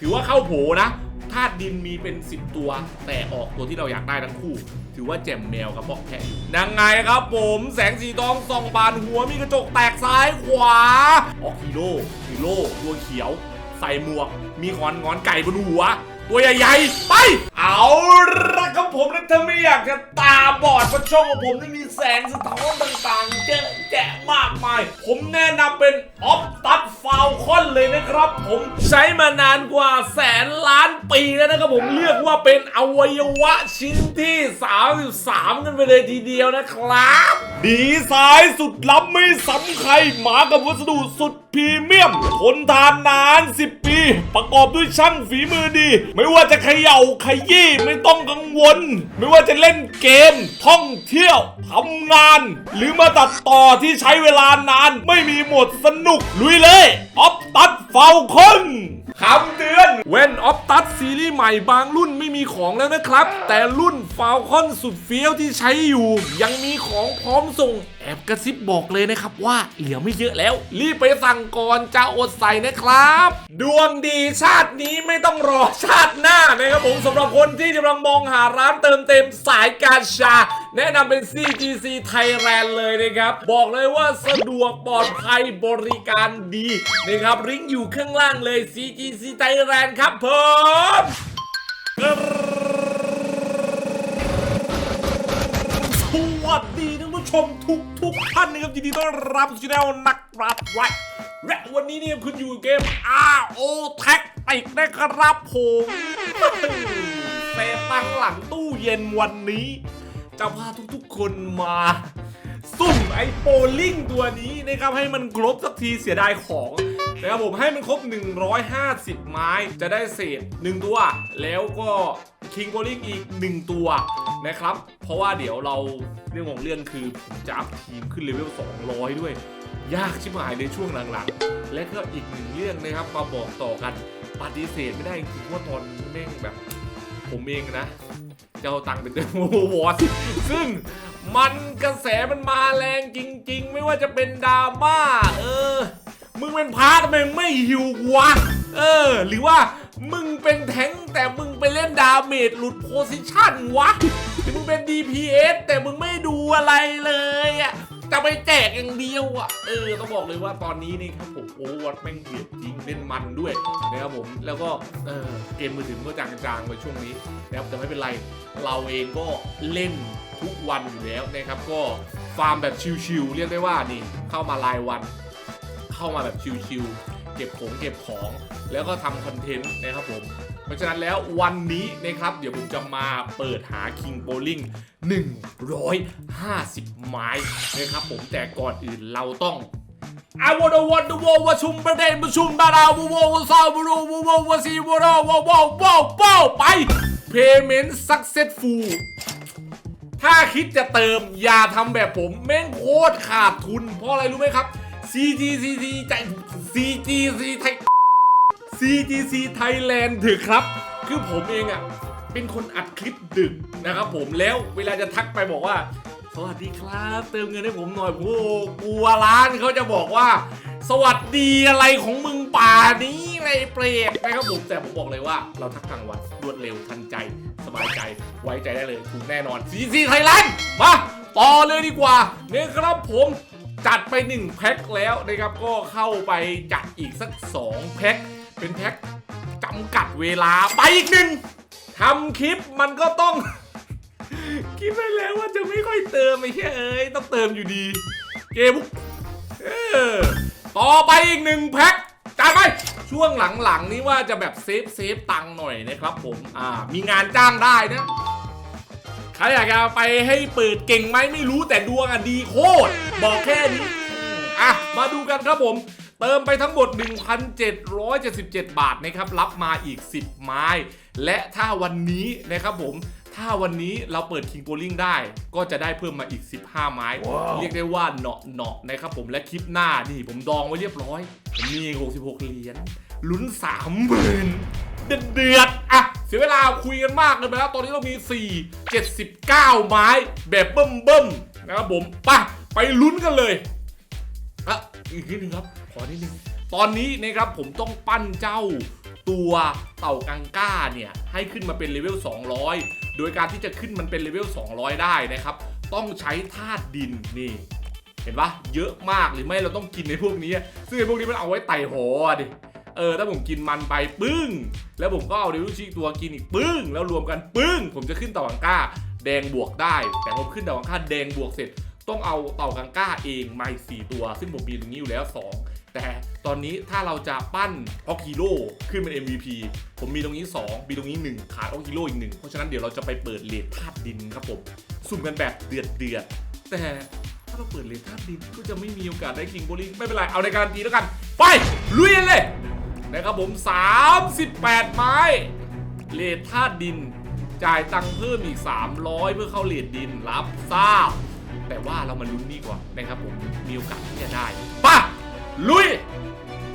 ถือว่าเข้าโผนะธาตุดินมีเป็น 10 ตัว แต่ออกตัวที่เราอยากได้ทั้งคู่ ถือว่าแจ่มแมวกับบอกแพะอยู่ยังไงครับผมแสงสีทองส่องบานหัวมีกระจกแตกซ้ายขวา ออกฮีโร่ฮีโร่ตัวเขียว ใส่หมวก มีขอนงอนไก่บนหัว ตัวใหญ่ๆ ไป เอาละครับผมนะถ้าไม่อยากจะตาบอดเพราะช่องของผมนี่มีแสงสะท้อนต่างๆเยอะแยะมากมาย ผมแนะนำเป็นออฟตัดฟาวคอนเลยนะครับ ผมใช้มานานกว่าแสนล้านปีแล้วนะครับผมเรียกว่าเป็นอวัยวะชิ้นที่ 33 กันไปเลยทีเดียวนะครับดีไซน์สุดล้ำไม่ซ้ำใครมากับวัสดุสุดพรีเมียมทนทานนาน 10 ปี ประกอบด้วยช่างฝีมือดี ไม่ว่าจะเขย่าขยี้ไม่ต้องกังวล ไม่ว่าจะเล่นเกม ท่องเที่ยวทำงาน หรือมาตัดต่อที่ใช้เวลานาน ไม่มีหมดสนุกลุยเลยออฟ ตัดเฝ้าคนคำเตือนเว้นออฟตัดซีรีส์ใหม่บางรุ่นไม่มีของแล้วนะครับ แต่รุ่นฟ a ลคอนสุดเฟี้ยวที่ใช้อยู่ ยังมีของพร้อมส่ง อบกระซิบบอกเลยนะครับว่าเหลือไม่เยอะแล้ว รีบไปสั่งก่อนจะอดใส่นะครับ ดวงดีชาตินี้ไม่ต้องรอชาติหน้านะครับผมสำหรับคนที่กำลังมองหาร้านเติมเต็มสายการชา แนะนำเป็น CGC Thailand เลยนะครับ บอกเลยว่าสะดวกปลอดภัยบริการดีนะครับลิงก์อยู่ข้างล่างเลย CGC Thailand ครับผมสวัสดีนผู้ ชมทุกทุกท่านนะครับยินดีต้อนรับสู่ช่องนักปราบไว้และวันนี้เนี่ยคุณอยู่เกม RO Tactics นะครับผมเซตังหลังตู้เย็นวันนี้ จะพาทุกๆคนมาสุ่มไอโปลิงตัวนี้นะครับให้มันครบสักทีเสียดายของ นะครับผมให้มันครบ 150 ไม้จะได้เศษ 1 ตัว แล้วก็คิงโปลิงอีก 1 ตัวนะครับ เพราะว่าเดี๋ยวเราเรื่องของเรื่องคือผมจะอัพทีมขึ้นเลเวล 200 ด้วย ยากชิบหายในช่วงหลังๆ และก็อีกหนึ่งเรื่องนะครับมาบอกต่อกันปฏิเสธไม่ได้จริงๆว่าตอนนี้แม่งแบบ ผมเองนะจะเอาตังค์ไปเติมโอวอร์ซึ่งมันกระแสมันมาแรงจริง ๆ ไม่ว่าจะเป็นดราม่าเออ มึงเป็นพาร์ทำไมมึงไม่หิววะ เออ หรือว่ามึงเป็นแทงแต่มึงไปเล่นดาเมจหลุดโพซิชันวะหรือมึงเป็น DPS แต่มึงไม่ดูอะไรเลยอะจะไปแจกอย่างเดียวอะ เออ ต้องบอกเลยว่าตอนนี้นี่ครับผมโอ้วัดแม่งเดือดจริงเล่นมันด้วยนะครับผม แล้วก็เออเกมมือถือก็จางๆไปช่วงนี้นะครับแต่ไม่เป็นไร เราเองก็เล่นทุกวันอยู่แล้วนะครับ ก็ฟาร์มแบบชิวๆเรียกได้ว่านี่เข้ามารายวัน เข้ามาแบบชิวๆเก็บของเก็บของ แล้วก็ทำคอนเทนต์นะครับผม เพราะฉะนั้นแล้ววันนี้นะครับ เดี๋ยวผมจะมาเปิดหา King Bowling 150 ไม้นะครับผมแต่ก่อนอื่นเราต้อง I wanna want the world ว่าชุมประเด็นประชุมดาราวววซาวรูวววซีวรวววววไป Payment Successful ถ้าคิดจะเติมอย่าทำแบบผมแม่งโคตรขาดทุน เพราะอะไรรู้ไหมครับ CGCC ใจ CGC ไทย CGC Thailand ถือครับ คือผมเองอะ เป็นคนอัดคลิปดึกนะครับผมแล้วเวลาจะทักไปบอกว่า สวัสดีครับ เติมเงินให้ผมหน่อยโอ้กลัวร้านเขาจะบอกว่า สวัสดีอะไรของมึงป่านี้ไรเปรตนะครับผมแต่ผมบอกเลยว่า เราทักกลางวันรวดเร็วทันใจสบายใจไว้ใจได้เลยถูกแน่นอน CGC Thailand มาต่อเลยดีกว่าเนี่ยครับผม จัดไป 1 แพ็คแล้วนะครับก็เข้าไปจัดอีกสัก 2 แพ็ค เป็นแพ็คจำกัดเวลาไปอีกหนึ่งทำคลิปมันก็ต้อง คิดไปแล้วว่าจะไม่ค่อยเติมไอ้เหี้ยเอ้ยต้องเติมอยู่ดี เกมต่อไปอีกหนึ่งแพ็คจัดไปช่วงหลังๆนี้ว่าจะแบบเซฟเซฟตังหน่อยนะครับผม อ่า มีงานจ้างได้นะ ใครอยากจะไปให้เปิดเก่งไหมไม่รู้แต่ดวงอะดีโคตร บอกแค่นี้ อะ มาดูกันครับผม เติมไปทั้งหมด 1,777 บาทนะครับ รับมาอีก 10 ไม้ และถ้าวันนี้นะครับผมถ้าวันนี้เราเปิด King Bowling ได้ก็จะได้เพิ่มมาอีก 15 ไม้ เรียกได้ว่าเนาะเนาะนะครับผมและคลิปหน้านี่ผมดองไว้เรียบร้อย ผมมี 66 เหรียญลุ้น 30,000 เดือดเดือดๆอะ เสียเวลาคุยกันมากเลยไปแล้ว ตอนนี้เรามี 4 79 ไม้แบบเบิ่มๆนะครับผมไปไปลุ้นกันเลยอะอีกนิดนึงครับ ขอนิดนึง ตอนนี้นะครับผมต้องปั้นเจ้าตัวเต่ากังก้าเนี่ย ให้ขึ้นมาเป็นเลเวล 200 โดยการที่จะขึ้นมันเป็นเลเวล 200 ได้นะครับ ต้องใช้ธาตุดินนี่ เห็นปะเยอะมากหรือไม่เราต้องกินในพวกนี้ ซึ่งไอ้พวกนี้มันเอาไว้ไต่หอดิ เออถ้าผมกินมันไปปึ้ง แล้วผมก็เอาเดวิลชิตัวกินอีกปึ้ง แล้วรวมกันปึ้ง ผมจะขึ้นเต่ากังก้า แดงบวกได้ แต่ผมขึ้นเต่ากังก้าแดงบวกเสร็จ ต้องเอาเต่ากังก้าเองมาอีกสี่ตัว ซึ่งผมมีตรงนี้อยู่แล้ว 2 แต่ตอนนี้ถ้าเราจะปั้นออกฮีโร่ขึ้นเป็น MVP ผมมีตรงนี้ 2 มีตรงนี้ 1 ขาดออกฮีโร่อีกหนึ่งเพราะฉะนั้นเดี๋ยวเราจะไปเปิดเลทธาตุดินครับผมสุ่มกันแบบเดือดเดือดแต่ถ้าเราเปิดเลทธาตุดินก็จะไม่มีโอกาสได้คิงโบลิ่งไม่เป็นไร เอาในการันตีแล้วกัน ไป ลุยกันเลย นะครับผม 38 ไม้เลทธาตุดิน จ่ายตังค์เพิ่มอีก 300 เพื่อเข้าเลทดินรับทราบ แต่ว่าเรามาลุ้นนี่กว่านะครับผม มีโอกาสที่จะได้ป่ะลุย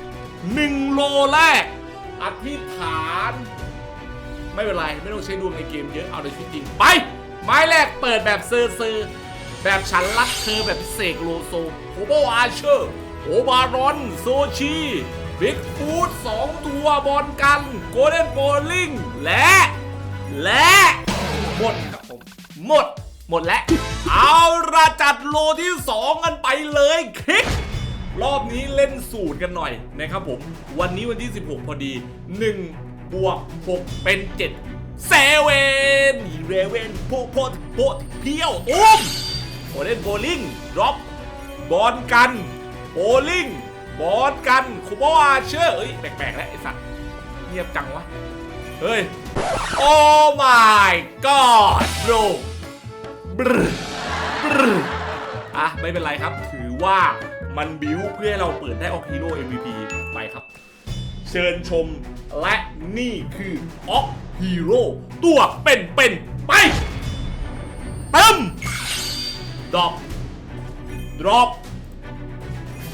1 โลแรก อธิษฐาน ไม่เป็นไร ไม่ต้องใช้ดวงในเกมเยอะ เอาในชีวิตจริง ไป ไม้แรกเปิดแบบเซอร์เซอร์แบบฉันรักเธอแบบพิเศษโลโซโอโบอาเชอร์โอบารอน โซชี บิ๊กฟูดสองตัวบอลกันโกลเด้นโบลิงและ และ หมดครับผม หมด หมดแล้ว เอาละจัดโลที่ 2 กันไปเลยคลิก รอบนี้เล่นสูตรกันหน่อยนะครับผม วันนี้วันที่ 16 พอดี 1 บวก 6 เป็น 7 เซเว่นเรเวนโพโพโพเพียวอุ้มโอเล่นโบลิ่งดรอปบอลกันโบลิ่ง บอลกันคูบอาเชอร์เอ้ยแปลกๆแล้วไอสัตว์เงียบจังวะ เฮ้ย โอ้ my god bro บรบรอะ ไม่เป็นไรครับ ถือว่ามันบิวเพื่อให้เราเปิดได้ออกฮีโร่ MVP ไปครับ เชิญชมและนี่คือออกฮีโร่ตัวเป็นๆไปเติมดรอปดรอป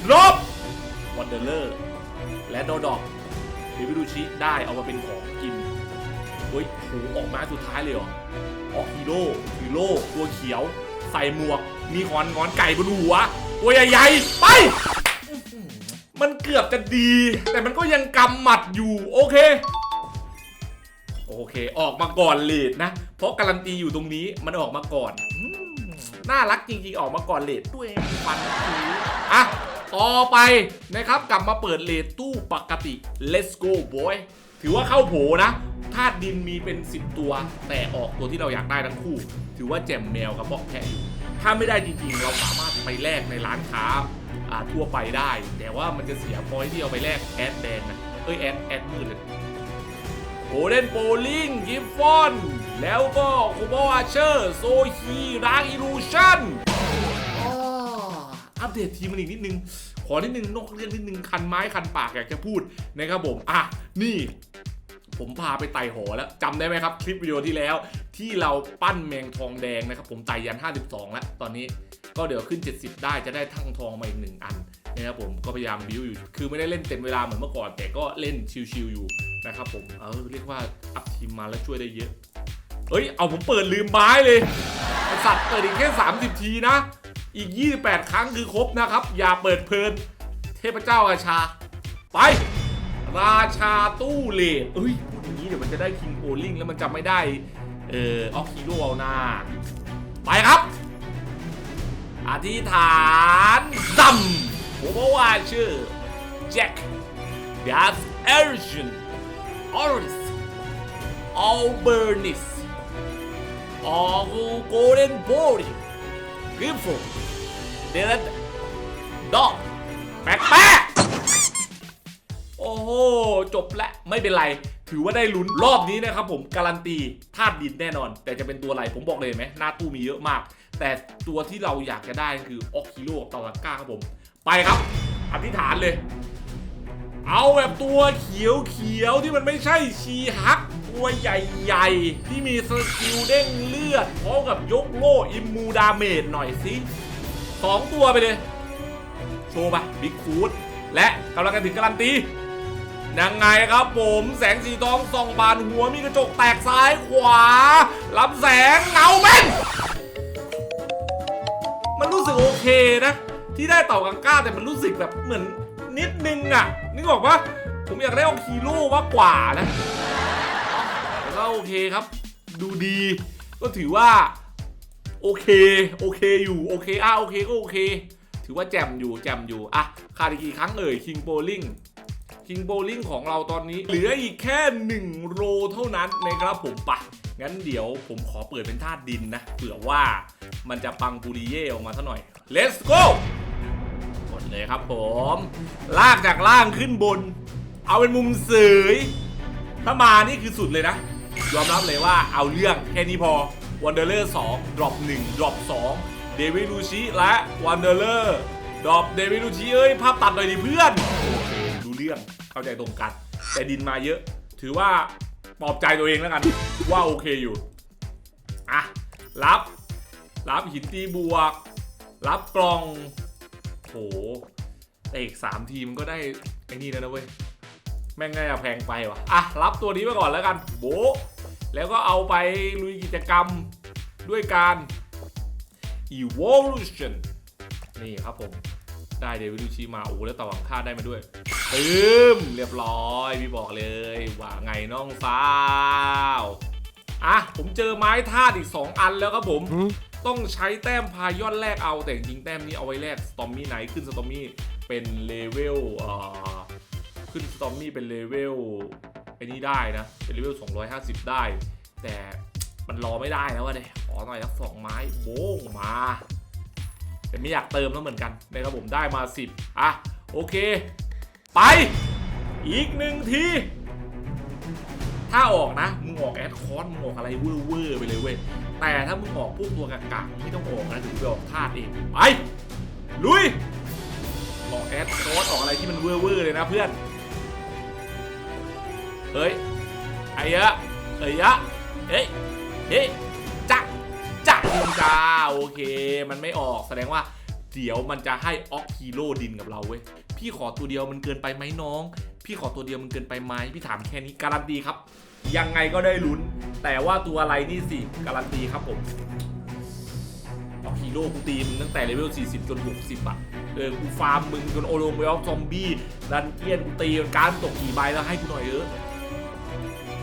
ดรอป วันเดอร์เลอร์และโดดอปเดวิดูชิได้เอามาเป็นของกินเฮ้ยโหออกมาสุดท้ายเลยเหรอออกฮีโร่ฮีโร่ตัวเขียว ใส่หมวก มีขอนงอนไก่บนหัวตัวใหญ่ๆไปอื้อหือมันเกือบจะดี แต่มันก็ยังกำหมัดอยู่ โอเค โอเค ออกมาก่อนเลดนะ เพราะการันตีอยู่ตรงนี้มันออกมาก่อน น่ารักจริงๆ ออกมาก่อนเลดด้วยฟันคืออะ ต่อไปนะครับ กลับมาเปิดเลดตู้ปกติ let's go boy ถือว่าเข้าโผนะธาตุดินมีเป็น 10 ตัว แต่ออกตัวที่เราอยากได้ทั้งคู่ ถือว่าแจ่มแมวกับบอกแค่อยู่ถ้าไม่ได้จริงๆ เราสามารถไปแลกในร้านค้าอ่าทั่วไปได้ แต่ว่ามันจะเสียพอยที่เอาไปแลกแอดแดงนะเอ้ยแอดแอดมืดเลยโกลเดนโบลิงกิฟฟอน แล้วก็คูบอาเชอร์ โซฮีรางอิลูชั่น อัปเดตทีมมันอีกนิดนึง ขอนิดนึงนอกเรื่องนิดนึง คันไม้คันปากอยากจะพูดนะครับผม อะ นี่ผมพาไปไต่หอแล้วจำได้ไหมครับ คลิปวิดีโอที่แล้ว ที่เราปั้นแมงทองแดงนะครับ ผมไต่ยัน 52 แล้ว ตอนนี้ก็เดี๋ยวขึ้น 70 ได้จะได้ทั้งทองมาอีกหนึ่งอันนะครับผมก็พยายามบิวอยู่ คือไม่ได้เล่นเต็มเวลาเหมือนเมื่อก่อน แต่ก็เล่นชิวๆอยู่นะครับผมเออเรียกว่าอัพทีมมาแล้วช่วยได้เยอะเอ้ยเอาผมเปิดลืมไม้เลยสัตว์เปิดอีกแค่ 30 ทีนะ อีก 28 ครั้งคือครบนะครับ อย่าเปิดเพลิน เทพเจ้าราชา ไป ราชาตู้เลดเอ้ยพูดอย่างนี้เดี๋ยวมันจะได้คิงโ l ลิงแล้วมันจะไม่ได้ เอ่อออกฮีโร่เอาหน้า ไปครับ อธิษฐานซัมผมบอกว่าชื่อแจ็คดัสเออร์ชันออริสอัลเบอร์นิสออกูโกลเด้นโบลิ กริฟฟอนเดลดอกแปลกๆโอ้โห จบและไม่เป็นไร ถือว่าได้ลุ้นรอบนี้นะครับผมการันตีธาตุดินแน่นอน แต่จะเป็นตัวอะไรผมบอกเลยไหมหน้าตู้มีเยอะมาก แต่ตัวที่เราอยากจะได้คือออกฮิโร่กับตาลังก้าครับผม ไปครับอธิษฐานเลย เอาแบบตัวเขียวเขียวๆที่มันไม่ใช่ชีฮัก ตัวใหญ่ๆ ที่มีสกิลเด้งเลือดพร้อมกับยกโล่อิมมูดาเมจหน่อยสิสองตัวไปเลย โชว์ไปบิ๊กคูดและกำลังกันถึงการันตียังไงครับผมแสงสีทองส่องบานหัวมีกระจกแตกซ้ายขวารับแสงเงาแม่นมันรู้สึกโอเคนะ ที่ได้เต่ากังก้าแต่มันรู้สึกแบบเหมือนนิดนึงอะนึกออกปะผมอยากได้เอาฮีโร่มากกว่านะ โอเคครับ ดูดี ก็ถือว่า โอเค โอเคอยู่โอเคอะโอเคก็โอเค ถือว่าแจ่มอยู่แจ่มอยู่อะขาดอีกกี่ครั้งเอ่ยคิงโบลิงคิงโบลิงของเราตอนนี้ เหลืออีกแค่1โรเท่านั้นนะครับผมปะงั้นเดี๋ยวผมขอเปิดเป็นธาตุดินนะเผื่อว่ามันจะปังปูริเย่ออกมาซะหน่อย let's go กดเลยครับผม ลากจากล่างขึ้นบน เอาเป็นมุมเสยถ้ามานี่คือสุดเลยนะ ยอมรับเลยว่าเอาเรื่องแค่นี้พอวันเดอร์เลอร์2ดรอป1ดรอป2เดวิดลูชิและวันเดอร์เลอร์ดรอปเดวิดลูชิเอ้ย ภาพตัดหน่อยดิเพื่อนโอเคดูเรื่องเข้าใจตรงกัน แต่ดินมาเยอะ ถือว่าปลอบใจตัวเองแล้วกัน ว่าโอเคอยู่ อะ รับ รับหินตีบวก รับกล่องโหแต่อีกสามทีมก็ได้ไอ้นี่แล้วนะเว้ย แม่งน่าจะแพงไปว่ะ อะ รับตัวนี้ไปก่อนแล้วกัน โบ แล้วก็เอาไปลุยกิจกรรมด้วยการ evolution นี่ครับผม ได้เดวิลูชิมาโอ้โหแล้วต่อหวังค่าได้มาด้วยตึมเรียบร้อยพี่บอกเลยว่าไงน้องสาวอะผมเจอไม้ธาตุอีก 2 อันแล้วครับผม ต้องใช้แต้มพายอนแรกเอาแต่จริงๆแต้มนี้เอาไว้แลกสตอมมี่ไหนขึ้นสตอมมี่เป็นเลเวลเอ่อขึ้นสตอมมี่เป็นเลเวล ไอ้นี่ได้นะ เป็นเลเวล250 ได้ แต่มันรอไม่ได้แล้วว่ะเดยขอหน่อยสักสองไม้โบ้งมา แต่ไม่อยากเติมแล้วเหมือนกันนะครับผมได้มา 10 อะ โอเค ไป อีกหนึ่งที ถ้าออกนะ มึงออกแอดคอนมึงออกอะไรเวอร์เวอร์ไปเลยเว้ย แต่ถ้ามึงออกพวกตัวกากๆไม่ต้องออกนะถึงไปออกธาตุเอง ไป ลุยออกแอดคอนออกอะไรที่มันเวอร์เวอร์เลยนะเพื่อน เฮ้ยไอ้ยะเอ้ยยะเฮ้ยเฮ้ยจักจักดินจ้าโอเค มันไม่ออกแสดงว่า เดี๋ยวมันจะให้ออกฮีโร่ดินกับเราเว้ยพี่ขอตัวเดียวมันเกินไปไหมน้อง พี่ขอตัวเดียวมันเกินไปไหมพี่ถามแค่นี้การันตีครับ ยังไงก็ได้ลุ้น แต่ว่าตัวอะไรนี่สิการันตีครับผมออกฮีโร่กูตีมึงตั้งแต่เลเวล 40 จน 60 อะ เออ กูฟาร์มมึงจนโอโลมไปออฟซอมบี้ดันเกียนกูตีการตกกี่ใบแล้วให้กูหน่อยเออ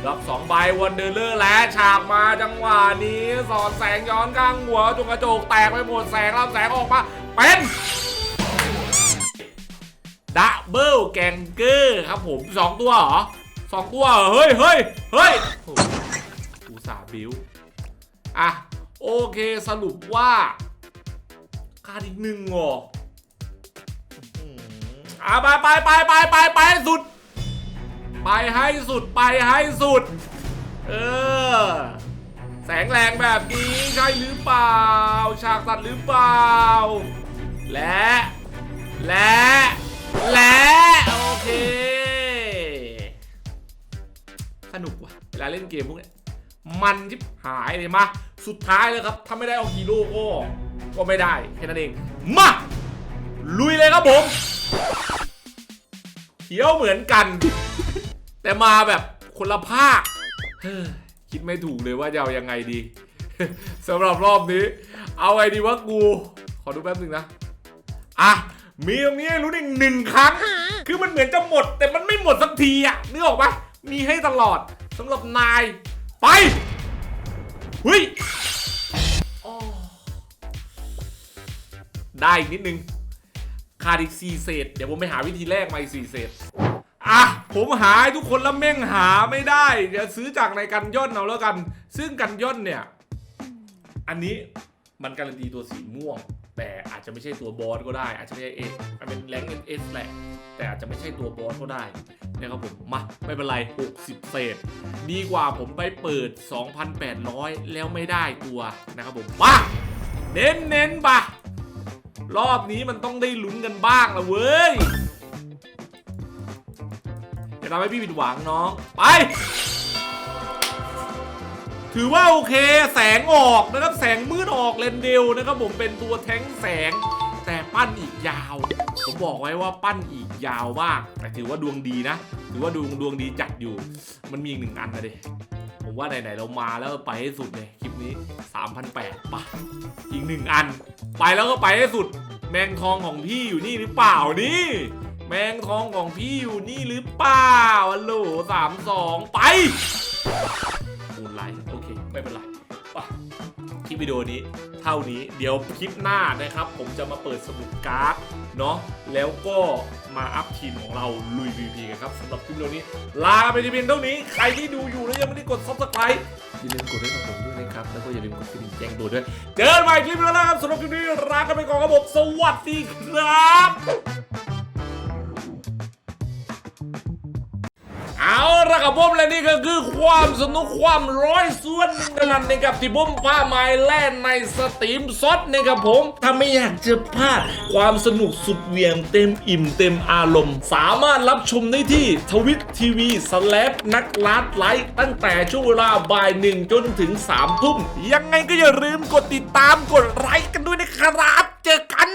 รับสองใบวันเดอร์เลอร์และฉากมาจังหวะนี้ สอดแสงย้อนข้างหัวจงกกระจกแตกไปหมดแสงรับแสงออกมา เป็นดับเบิลแกงเกอร์ครับผมสองตัวเหรอสองตัวเฮ้ยเฮ้ยเฮ้ยอุตส่าห์บิวอะ โอเคสรุปว่าขาดอีกหนึ่งเหรออะไปไปไปไปไปไปสุด ไปให้สุดไปให้สุด เออ แสงแรงแบบนี้ใช่หรือเปล่า ฉากตัดหรือเปล่า และ และ และ โอเค สนุกว่ะ เวลาเล่นเกมพวกนี้มันทิบหายเลยมา สุดท้ายเลยครับ ถ้าไม่ได้เอาฮีโร่ก็ ก็ไม่ได้ แค่นั้นเอง มา ลุยเลยครับผม เขียวเหมือนกัน แต่มาแบบคนละภาคเฮ้ยคิดไม่ถูกเลยว่าจะเอายังไงดี สำหรับรอบนี้ เอาไงดีวะกู ขอดูแป๊บหนึ่งนะ อะ มีตรงนี้ให้รู้อีกหนึ่งครั้ง คือมันเหมือนจะหมด แต่มันไม่หมดสักทีอะนึกออกปะมีให้ตลอดสำหรับนาย ไปเฮ้ยได้อีกนิดนึงขาดอีก4เศษ เดี๋ยวผมไปหาวิธีแรกมาอีก4เศษ ผมหาให้ทุกคนแล้วแม่งหาไม่ได้เดี๋ยวซื้อจากในกันย่นเอาแล้วกัน ซึ่งกันย่นเนี่ย อันนี้มันการันตีตัวสีม่วง แต่อาจจะไม่ใช่ตัวบอสก็ได้ อาจจะไม่ใช่เออาจเป็นแรงเอ็นเอสแหละ แต่อาจจะไม่ใช่ตัวบอสก็ได้นะครับผมมาไม่เป็นไร 60 เศษ ดีกว่าผมไปเปิด 2,800 แล้วไม่ได้ตัวนะครับผมมาเน้นเน้นปะรอบนี้มันต้องได้ลุ้นกันบ้างละเว้ย จะทำให้พี่ผิดหวังน้อง ไป ถือว่าโอเคแสงออกนะครับ แสงมืดออกเลนเดลนะครับผมเป็นตัวแท้งแสง แต่ปั้นอีกยาว ผมบอกไว้ว่าปั้นอีกยาวมาก แต่ถือว่าดวงดีนะ ถือว่าดวงดวงดีจัดอยู่ มันมีอีกหนึ่งอันนะเดผมว่าไหนๆเรามาแล้วไปให้สุดเลยคลิปนี้ 3,800ป่ะอีกหนึ่งอัน ไปแล้วก็ไปให้สุด แมงทองของพี่อยู่นี่หรือเปล่านี่ แมงทองของพี่อยู่นี่หรือเปล่าฮัลโหลสามสองไปมูนไลท์โอเค ไม่เป็นไรไปคลิปวิดีโอนี้เท่านี้เดี๋ยวคลิปหน้านะครับ ผมจะมาเปิดสมุดการ์ดเนาะแล้วก็มาอัพทีมของเราลุย VP กันครับสำหรับคลิปวิดีโอนี้ ลาไปที่เพียงเท่านี้ ใครที่ดูอยู่แล้วยังไม่ได้กด subscribe อย่าลืมกดด้กับผมด้วยนะครับ แล้วก็อย่าลืมกดกระดิ่งแจ้งตือนด้วย เจอกันใหม่คลิปหน้าครับสำหรับคลิปนี้ลากันไปก่อนครับผมสวัสดีครับ เอาละครับผมและนี่ก็คือความสนุกความร้อยส่วนหนึ่งกันละนะครับที่ผมพาไม้แล่นในสตรีมซดนะครับผม ถ้าไม่อยากจะพลาดความสนุกสุดเหวียงเต็มอิ่มเต็มอารมณ์ สามารถรับชมได้ที่ทวิตทีวีสแลปนักลาดไลท์ตั้งแต่ช่วงเวลาบ่ายหนึ่งจนถึงสามทุ่มยังไงก็อย่าลืมกดติดตามกดไลค์กันด้วยนะครับ เจอกัน